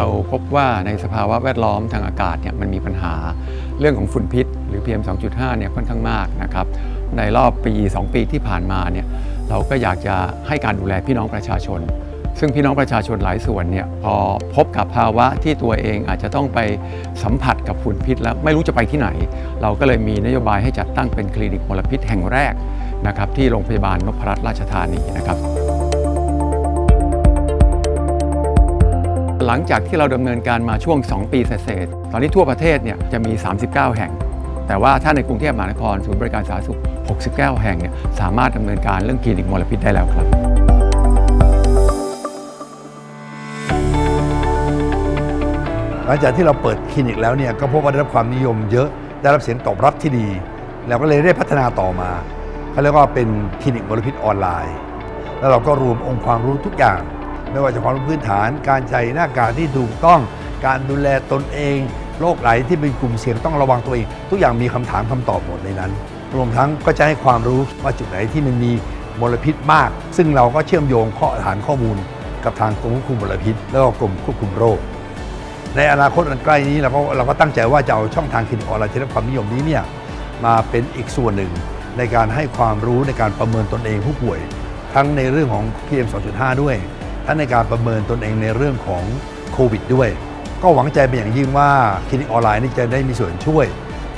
ราพบว่าในสภาวะแวดล้อมทางอากาศเนี่ยมันมีปัญหาเรื่องของฝุ่นพิษ หรือ PM 2.5เนี่ยค่อนข้างมากนะครับในรอบปี 2 ปีที่ผ่านมาเนี่ยเราก็อยากจะให้การดูแลพี่น้องประชาชน ซึ่งพี่น้องประชาชนหลายส่วนเนี่ยพอพบกับภาวะที่ตัวเองอาจจะต้องไปสัมผัสกับฝุ่นพิษ แล้วไม่รู้จะไปที่ไหน เราก็เลยมีนโยบายให้จัดตั้งเป็นคลินิกมลพิษแห่งแรกนะครับที่โรงพยาบาลนพรัตน์ราชธานีนะครับ หลังจากที่เราดำเนินการมาช่วง 2 ปีเศษตอนนี้ทั่วประเทศเนี่ยจะมี 39 แห่ง แต่ว่าถ้าในกรุงเทพมหานครศูนย์บริการสาธารณสุข 69 แห่งเนี่ยสามารถดำเนินการเรื่องคลินิกมลพิษได้แล้วครับหลังจากที่เราเปิดคลินิกแล้วเนี่ยก็พบว่าได้รับความนิยมเยอะได้รับเสียงตอบรับที่ดี แล้วก็เลยได้พัฒนาต่อมาเขาเรียกว่าเป็นคลินิกมลพิษออนไลน์ แล้วเราก็รวมองค์ความรู้ทุกอย่าง ไม่ว่าจะความรู้พื้นฐาน การใช้หน้ากากที่ถูกต้อง การดูแลตนเอง โรคไหลที่เป็นกลุ่มเสี่ยงต้องระวังตัวเอง ทุกอย่างมีคำถามคำตอบหมดในนั้น รวมทั้งก็จะให้ความรู้ว่าจุดไหนที่มันมีมลพิษมาก ซึ่งเราก็เชื่อมโยงข้อฐานข้อมูล กับทางกรมควบคุมมลพิษ แล้วก็กรมควบคุมโรค ในอนาคตอันใกล้นี้เราก็เราก็ตั้งใจว่าจะเอาช่องทางคลินิกออนไลน์ที่ได้รับความนิยมนี้เนี่ยมาเป็นอีกส่วนหนึ่งในการให้ความรู้ในการประเมินตนเองผู้ป่วย ทั้งในเรื่องของ PM 2.5 ด้วย ทั้งในการประเมินตนเองในเรื่องของโควิดด้วย ก็หวังใจเป็นอย่างยิ่งว่าคลินิกออนไลน์นี่จะได้มีส่วนช่วย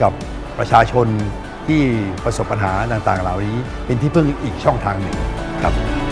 กับประชาชนที่ประสบปัญหาต่างๆ เหล่านี้ เป็นที่พึ่งอีกช่องทางหนึ่งครับ